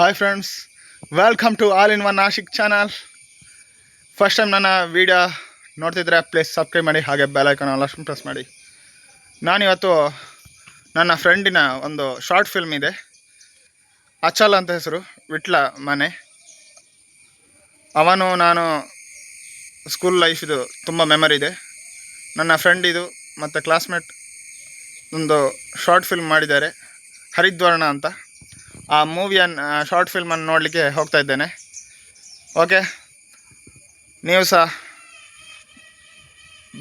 Hi friends welcome to all in one Nashik channel first time ನನ್ನ video ನೋಡ್ತಿದ್ರೆ please subscribe ಮಾಡಿ ಹಾಗೆ bell icon ಎಲ್ಲ ಪ್ರೆಸ್ ಮಾಡಿ. ನಾನಿವತ್ತು ನನ್ನ ಫ್ರೆಂಡಿನ ಒಂದು ಶಾರ್ಟ್ ಫಿಲ್ಮ್ ಇದೆ. ಅಚಲ್ ಅಂತ ಹೆಸರು, ವಿಟ್ಲ ಮನೆ. ಅವನು ನಾನು ಸ್ಕೂಲ್ ಲೈಫಿದು ತುಂಬ ಮೆಮರಿ ಇದೆ. ನನ್ನ ಫ್ರೆಂಡ್ ಇದು ಮತ್ತು ಕ್ಲಾಸ್ಮೇಟ್ ಒಂದು ಶಾರ್ಟ್ ಫಿಲ್ಮ್ ಮಾಡಿದ್ದಾರೆ. ಹರಿದ್ವರ್ಣ ಅಂತ. ಆ ಮೂವಿಯನ್ನು ಶಾರ್ಟ್ ಫಿಲ್ಮನ್ನು ನೋಡಲಿಕ್ಕೆ ಹೋಗ್ತಾ ಇದ್ದೇನೆ. ಓಕೆ ನೀವು ಸಹ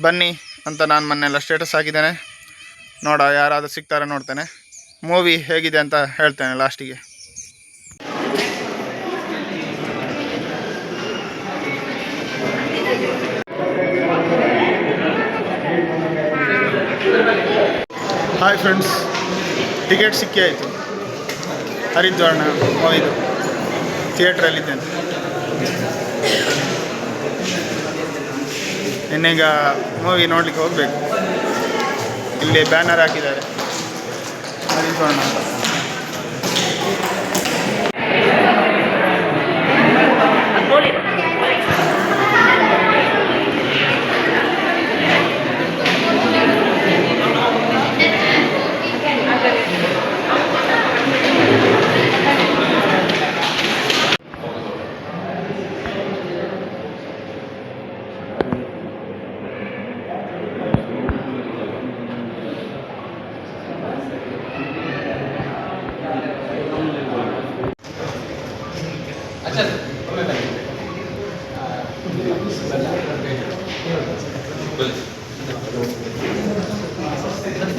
ಬನ್ನಿ ಅಂತ ನಾನು ಮೊನ್ನೆಲ್ಲ ಸ್ಟೇಟಸ್ ಹಾಕಿದ್ದೇನೆ. ನೋಡ ಯಾರಾದರೂ ಸಿಗ್ತಾರೆ ನೋಡ್ತೇನೆ. ಮೂವಿ ಹೇಗಿದೆ ಅಂತ ಹೇಳ್ತೇನೆ ಲಾಸ್ಟಿಗೆ ಹಾಯ್ ಫ್ರೆಂಡ್ಸ್ ಟಿಕೆಟ್ ಸಿಕ್ಕಿ ಆಯಿತು. ಹರಿದ್ವಾರ್ಣ ಮೂವಿದು ಥಿಯೇಟ್ರಲ್ಲಿದ್ದೇನೆ ಇನ್ನೀಗ ಮೂವಿ ನೋಡಲಿಕ್ಕೆ ಹೋಗಬೇಕು. ಇಲ್ಲಿ ಬ್ಯಾನರ್ ಹಾಕಿದ್ದಾರೆ. ಹರಿದ್ವರ್ಣ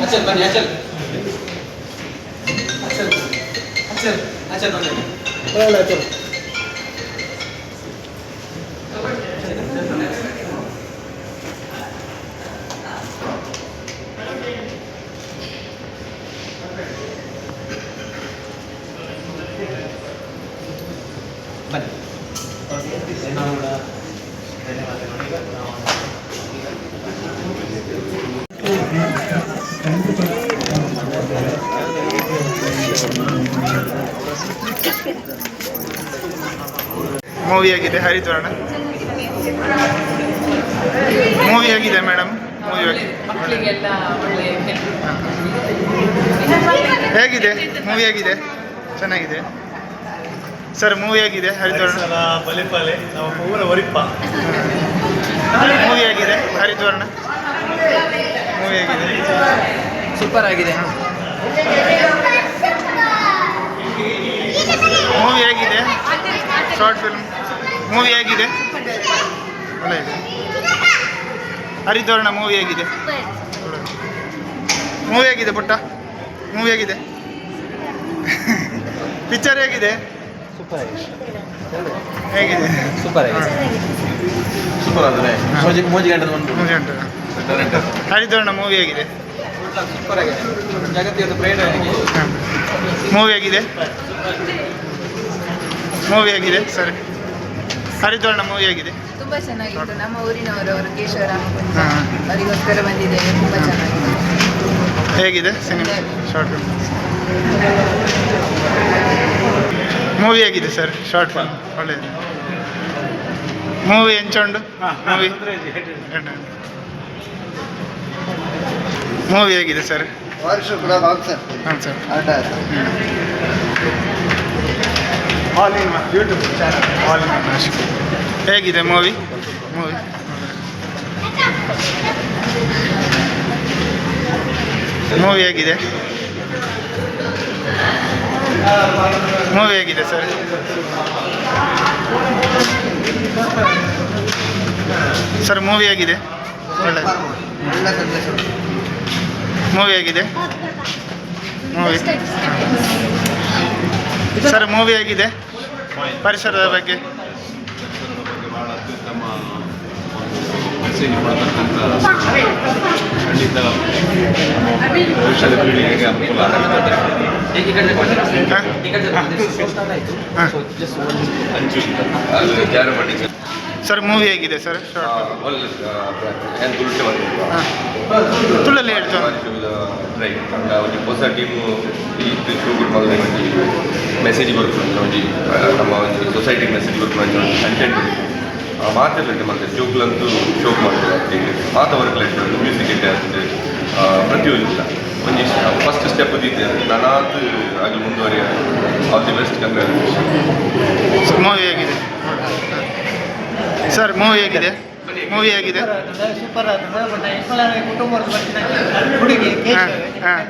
ಅಚಲ್ ಬನ್ನಿ ಅಚಲ್ ಅಚಲ್ ಅಚಲ್ ಅಚಲ್ ಬನ್ನಿ ಬನ್ನಿ ಮೂವಿ ಆಗಿದೆ ಹರಿದ್ವರ್ಣ. ಮೂವಿ ಆಗಿದೆ ಮೇಡಮ್ ಮೂವಿ ಆಗಿದೆ. ಹೇಗಿದೆ? ಮೂವಿ ಆಗಿದೆ. ಚೆನ್ನಾಗಿದೆ. ಸರ್ ಮೂವಿ ಆಗಿದೆ ಹರಿದ್ವರ್ಣ. ಬಲಿಪಾಲೆ ನಾವು ಪೂರ ಒರಿಪ್ಪ. ಮೂವಿ ಆಗಿದೆ ಹರಿದ್ವರ್ಣ. ಮೂವಿ ಆಗಿದೆ. ಸೂಪರ್ ಆಗಿದೆ. ಮೂವಿ ಆಗಿದೆ. ಶಾರ್ಟ್ ಫಿಲ್ಮ್ ಮೂವಿ ಆಗಿದೆ? ಒಳ್ಳೆ ಇದೆ. ಹರಿದ್ವಾರ್ಣ ಮೂವಿ ಆಗಿದೆ. ಮೂವಿ ಆಗಿದೆ ಪುಟ್ಟ. ಮೂವಿ ಆಗಿದೆ. ಪಿಕ್ಚರ್ ಹೇಗಿದೆ? ಸೂಪರ್ ಆಗಿದೆ. ಹೇಗಿದೆ? ಸೂಪರ್ ಆಗಿದೆ. ಸೂಪರ್ ಆದರೆ ಮೋಜಿ ಮೋಜಿ ಗಂಟದ ಒಂದು ಮೂವಿ ಉಂಟು ಹರಿದ್ವಾರ್ಣ ಮೂವಿ ಆಗಿದೆ. ಸೂಪರ್ ಆಗಿದೆ. ಜಗತ್ತಿಗೆ ಪ್ರೇರಣೆ ಮೂವಿ ಆಗಿದೆ. ಮೂವಿ ಆಗಿದೆ. ಸರಿ. ಹರಿದ್ವಾರ್ಣ ಮೂವಿ ಆಗಿದೆ ತುಂಬಾ ಚೆನ್ನಾಗಿತ್ತು. ನಮ್ಮ ಊರಿನವರು ಅವರು ಕೇಶವರಾಮ. ಅವರಿಗೋಸ್ಕರ ಬಂದಿದ್ದೇವೆ ತುಂಬಾ ಚೆನ್ನಾಗಿದೆ. ಹೇಗಿದೆ ಸಿನಿಮಾ ಶಾರ್ಟ್ ಫಿಲ್ಮ್ ಮೂವಿ ಆಗಿದೆ ಸರ್ ಶಾರ್ಟ್ ಫಿಲ್ಮ್ ಒಳ್ಳೆಯದು ಮೂವಿ ಎಂಚೊಂಡು ಮೂವಿ ಮೂವಿ ಹೇಗಿದೆ ಸರ್ ಹಾಂ sir all in YouTube channel all in ಹೇಗಿದೆ ಮೂವಿ? ಮೂವಿ. ಮೂವಿ ಹೇಗಿದೆ? ಮೂವಿ ಹೇಗಿದೆ ಸರ್? ಸರ್ ಮೂವಿ ಹೇಗಿದೆ? ಒಳ್ಳೆ. ಮೂವಿ ಹೇಗಿದೆ? ಮೂವಿ. ಸರ್ ಮೂವಿ ಹೇಗಿದೆ? ಪರಿಸರದ ಬಗ್ಗೆ? ಭಾಳ ಅತ್ಯುತ್ತಮ ಮೆಸೇಜ್ ಕೊಡತಕ್ಕಂಥ ಖಂಡಿತ ಭವಿಷ್ಯದ ಪೀಳಿಗೆಗೆ ಅನುಕೂಲ ಆಗುತ್ತೆ ಹಾಂ. ಹಾಂ. ಹಂಚು ಅದು ಜಾರು ಮಾಡಿದ್ದು ಸರ್ ಮೂವಿ ಹೇಗಿದೆ ಸರ್ ತುಳ್ಳಲ್ಲಿ ಹೇಳ್ತಾರೆ ಹೊಸ ಟೀಮು ಮೆಸೇಜ್ ನಮ್ಮ ಒಂಜಿ ಸೊಸೈಟಿ ಮೆಸೇಜ್ ಒಂಜಿ ಕಂಟೆಂಟ್ ಮಾತಾಡಲಿಕ್ಕೆ ಮತ್ತೆ ಶೋಕ್ಲಂತೂ ಶೋಕ್ ಮಾಡ್ತಾರೆ ಮಾತ ವರ್ಕ್ಲೆಟ್ ಮ್ಯೂಸಿಕ್ ಇಟ್ಟೆ ಪ್ರತಿಯೊಂದು ಪ್ರತಿಯೊಂದಿಲ್ಲ. ಒಂದು ಫಸ್ಟ್ ಸ್ಟೆಪ್ ಇದೆ. ನಾನಾದ ಆಗಲಿ ಮುಂದುವರಿಯ all the best congratulation movie ಹೇಗಿದೆ? ಸರ್ ಮೂವಿ ಹೇಗಿದೆ? ಮೂವಿ ಹೇಗಿದೆ? ಸೂಪರ್ ಆಗ್ತದೆ ಬಟ್ ಇಪ್ಪಲಾರ ಕುಟುಂಬದ ಬರ್ತೀನಿ ಹುಡುಗಿ.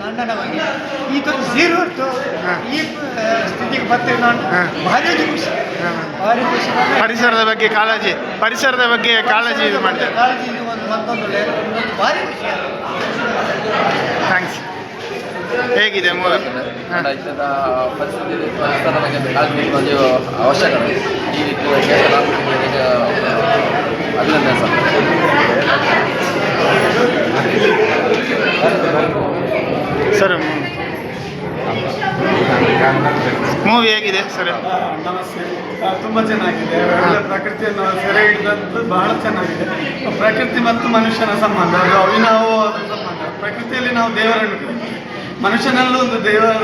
ಗಂಡನ ಬಗ್ಗೆ ಈ ತರ ಜೀರೋ ಇತ್ತು. ಈ ಸ್ಥಿತಿಗೆ ಬರ್ತೀವಿ ನಾನು. ಹಾ. ಭಾರಿ ಖುಷಿ ಭಾರಿ ಖುಷಿ ಪರಿಸರದ ಬಗ್ಗೆ ಕಾಳಜಿ ಪರಿಸರದ ಬಗ್ಗೆ ಕಾಳಜಿ ಇದು ಮಾಡಿದೆ. ಕಾಳಜಿ ಇದು ಒಂದು ಮತ್ತೊಂದು ಭಾರಿ ಖುಷಿ ಥ್ಯಾಂಕ್ಸ್ ಹೇಗಿದೆ ಪರಿಸ್ಥಿತಿ ಪರಿಸರದ ಬಗ್ಗೆ ಕಾಳಜಿ ಒಂದು ಅವಶ್ಯಕ ಈ ರೀತಿ ಅಭಿನಂದನೆ ಸರ್. ಸರ್ ಮೂವಿ ಹೇಗಿದೆ ಸರ್? ನಮಸ್ತೆ. ತುಂಬ ಚೆನ್ನಾಗಿದೆ. ಪ್ರಕೃತಿಯನ್ನು ಸೆರೆ ಹಿಡಿದಂಥದ್ದು ಬಹಳ ಚೆನ್ನಾಗಿದೆ. ಪ್ರಕೃತಿ ಮತ್ತು ಮನುಷ್ಯನ ಸಂಬಂಧ ಅದು ಅವಿನಾವ ಸಂಬಂಧ. ಪ್ರಕೃತಿಯಲ್ಲಿ ನಾವು ದೇವರನ್ನು. ಮನುಷ್ಯನಲ್ಲೂ ಒಂದು ದೇವರ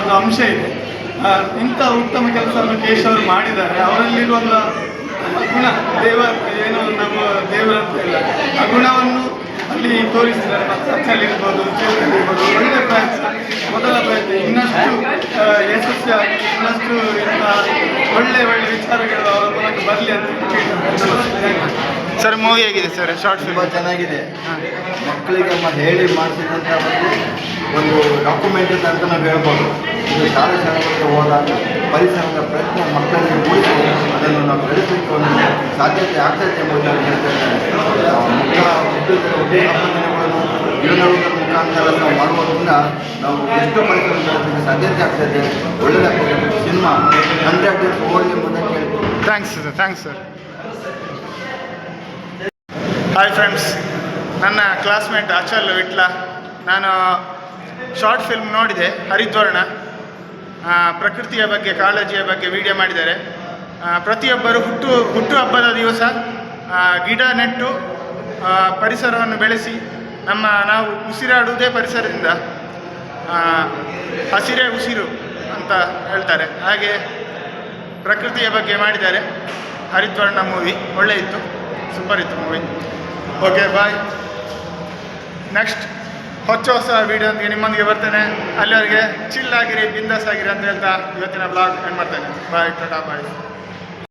ಒಂದು ಅಂಶ ಇದೆ. ಇಂಥ ಉತ್ತಮ ಕೆಲಸವನ್ನು ಕೇಶವರು ಮಾಡಿದ್ದಾರೆ. ಅವರಲ್ಲಿರುವಂಥ ಒಂದು ಗುಣ ದೇವ ಏನು ನಮ್ಮ ದೇವರ ಇಲ್ಲ. ಆ ಗುಣವನ್ನು ಅಲ್ಲಿ ತೋರಿಸಿದ್ದಾರೆ. ಮತ್ತು ಸಚ್ಚಲ್ಲಿರ್ಬೋದು ಇರ್ಬೋದು ಒಳ್ಳೆಯ ಪ್ರಯತ್ನ. ಮೊದಲ ಪ್ರಯತ್ನ. ಇನ್ನಷ್ಟು ಯಶಸ್ವಿಯಾಗಿ ಇನ್ನಷ್ಟು ಇಂಥ ಒಳ್ಳೆ ಒಳ್ಳೆ ವಿಚಾರಗಳು ಅವರ ಮೂಲಕ ಬರಲಿ ಅಂತ ಸರ್ ಮೂವಿ ಆಗಿದೆ ಸರ್? ಶಾರ್ಟ್ ತುಂಬ ಫಿಲ್ಮ್ ಚೆನ್ನಾಗಿದೆ. ಮಕ್ಕಳಿಗೆ ಹೇಳಿ ಮಾಡಿಸಿದಂಥ ಒಂದು ಒಂದು ಡಾಕ್ಯುಮೆಂಟ್ ಅಂತ ನಾವು ಹೇಳ್ಬೋದು. ಇದು ಶಾಲೆ ಶಾಲೆಗಳಿಗೆ ಹೋದಾಗ ಪರಿಸರದ ಪ್ರಯತ್ನ ಮಕ್ಕಳಿಗೆ ಮೂಡಿಸಿ ಅದನ್ನು ನಾವು ಬೆಳೆಸಲಿಕ್ಕೆ ಒಂದು ಸಾಧ್ಯತೆ ಆಗ್ತದೆ ಎಂಬುದನ್ನು ಹೇಳ್ತಾರೆ ಮಕ್ಕಳ ಮುಖಾಂತರ ನಾವು ಮಾಡುವುದರಿಂದ ನಾವು ಎಷ್ಟು ಪರಿಸರ ಬೆಳೆಸಲಿಕ್ಕೆ ಸಾಧ್ಯತೆ ಆಗ್ತದೆ ಒಳ್ಳೆಯದಾಗ್ತದೆ ಸಿನಿಮಾ, ಹಂಡ್ರೆಡ್ ಡೇಸ್ ಓಲ್ಡ್ ಎಂಬುದನ್ನು ಹೇಳ್ತೀವಿ thanks sir thanks sir hi friends ನನ್ನ ಕ್ಲಾಸ್ಮೇಟ್ ಅಚಲ್ ವಿಟ್ಲ. ನಾನು ಶಾರ್ಟ್ ಫಿಲ್ಮ್ ನೋಡಿದೆ. ಹರಿದ್ವರ್ಣ. ಪ್ರಕೃತಿಯ ಬಗ್ಗೆ, ಕಾಳಜಿಯ ಬಗ್ಗೆ ವಿಡಿಯೋ ಮಾಡಿದ್ದಾರೆ. ಪ್ರತಿಯೊಬ್ಬರು ಹುಟ್ಟು ಹುಟ್ಟು ಹಬ್ಬದ ದಿವಸ ಗಿಡ ನೆಟ್ಟು ಪರಿಸರವನ್ನು ಬೆಳೆಸಿ, ನಮ್ಮ ನಾವು ಉಸಿರಾಡುವುದೇ ಪರಿಸರದಿಂದ ಹಸಿರೇ ಉಸಿರು ಅಂತ ಹೇಳ್ತಾರೆ. ಹಾಗೆ ಪ್ರಕೃತಿಯ ಬಗ್ಗೆ ಮಾಡಿದ್ದಾರೆ. ಹರಿದ್ವರ್ಣ ಮೂವಿ ಒಳ್ಳೆ ಇತ್ತು. ಸೂಪರ್ ಇತ್ತು ಮೂವಿ ಓಕೆ ಬಾಯ್ ನೆಕ್ಸ್ಟ್ ಹೊಚ್ಚ ಹೊಸ ವೀಡಿಯೋದೊಂದಿಗೆ ನಿಮ್ಮೊಂದಿಗೆ ಬರ್ತೇನೆ. ಅಲ್ಲಿವರೆಗೆ ಚಿಲ್ ಆಗಿರಿ, ಬಿಂದಾಸ್ ಆಗಿರಿ ಅಂತ ಹೇಳ್ತಾ ಇವತ್ತಿನ ಬ್ಲಾಗ್ ಎಂಡ್ ಮಾಡ್ತೇನೆ ಬಾಯ್ ಟಾಟಾ ಬಾಯ್